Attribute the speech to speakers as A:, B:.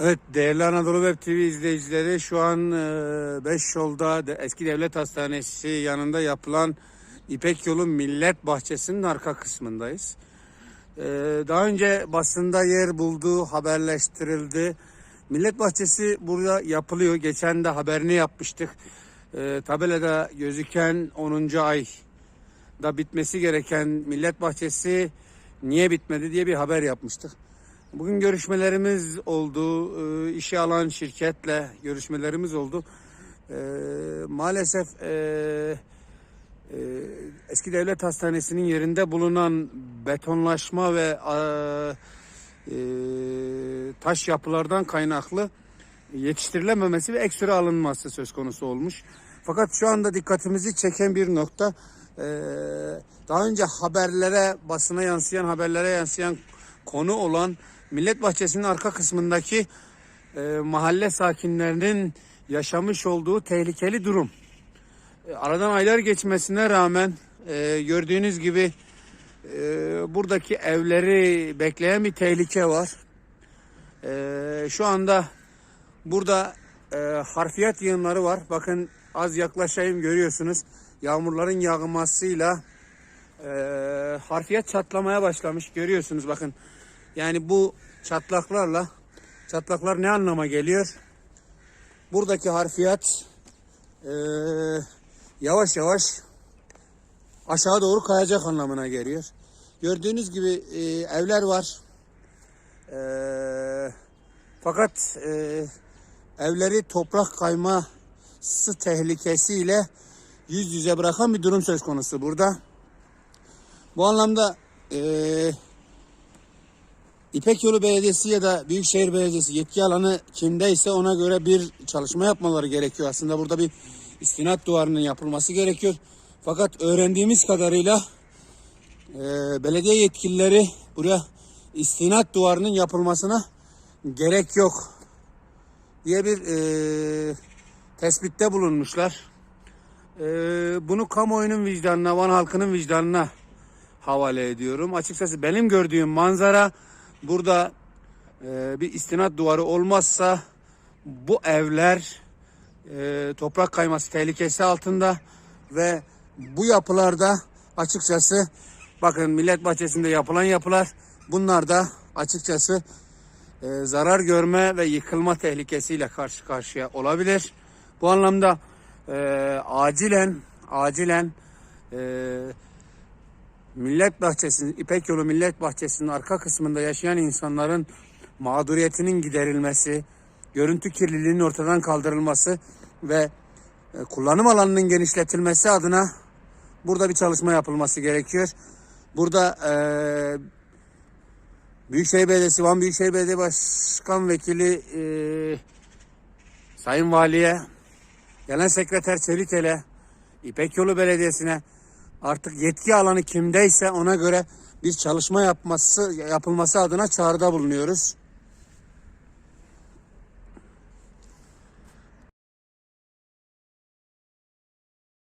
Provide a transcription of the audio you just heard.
A: Evet değerli Anadolu Web TV izleyicileri şu an 5 yolda de- eski devlet hastanesi yanında yapılan İpek Yolu Millet Bahçesi'nin arka kısmındayız. E, Daha önce basında yer buldu, haberleştirildi. Millet Bahçesi burada yapılıyor. Geçen de haberini yapmıştık. E, Tabelada gözüken 10. ay da bitmesi gereken Millet Bahçesi niye bitmedi diye bir haber yapmıştık. Bugün görüşmelerimiz oldu. Ee, işe alan şirketle görüşmelerimiz oldu. Ee, maalesef e, e, eski devlet hastanesinin yerinde bulunan betonlaşma ve e, taş yapılardan kaynaklı yetiştirilememesi ve ekstra alınması söz konusu olmuş. Fakat şu anda dikkatimizi çeken bir nokta daha önce haberlere, basına yansıyan, haberlere yansıyan konu olan Millet Bahçesi'nin arka kısmındaki e, mahalle sakinlerinin yaşamış olduğu tehlikeli durum. E, aradan aylar geçmesine rağmen e, gördüğünüz gibi e, buradaki evleri bekleyen bir tehlike var. E, şu anda burada e, harfiyat yığınları var. Bakın az yaklaşayım görüyorsunuz. Yağmurların yağmasıyla e, harfiyat çatlamaya başlamış. Görüyorsunuz bakın. Yani bu çatlaklarla çatlaklar ne anlama geliyor? Buradaki harfiyat e, yavaş yavaş aşağı doğru kayacak anlamına geliyor. Gördüğünüz gibi e, evler var. E, fakat e, evleri toprak kayması tehlikesiyle yüz yüze bırakan bir durum söz konusu burada. Bu anlamda e, İpek Yolu Belediyesi ya da Büyükşehir Belediyesi yetki alanı kimdeyse ona göre bir çalışma yapmaları gerekiyor. Aslında burada bir istinat duvarının yapılması gerekiyor. Fakat öğrendiğimiz kadarıyla e, belediye yetkilileri buraya istinat duvarının yapılmasına gerek yok diye bir e, tespitte bulunmuşlar. E, bunu kamuoyunun vicdanına, Van halkının vicdanına havale ediyorum. Açıkçası benim gördüğüm manzara burada e, bir istinat duvarı olmazsa bu evler e, toprak kayması tehlikesi altında ve bu yapılarda açıkçası bakın Millet Bahçesi'nde yapılan yapılar bunlar da açıkçası e, zarar görme ve yıkılma tehlikesiyle karşı karşıya olabilir. Bu anlamda e, acilen acilen e, Millet Bahçesi'nin, İpek Yolu Millet Bahçesi'nin arka kısmında yaşayan insanların mağduriyetinin giderilmesi, görüntü kirliliğinin ortadan kaldırılması ve e, kullanım alanının genişletilmesi adına burada bir çalışma yapılması gerekiyor. Burada e, Büyükşehir Belediyesi, Van Büyükşehir Belediye Başkan Vekili e, Sayın Valiye, Genel Sekreter Çelitel'e, İpek Yolu Belediyesi'ne artık yetki alanı kimdeyse ona göre bir çalışma yapması yapılması adına çağrıda bulunuyoruz.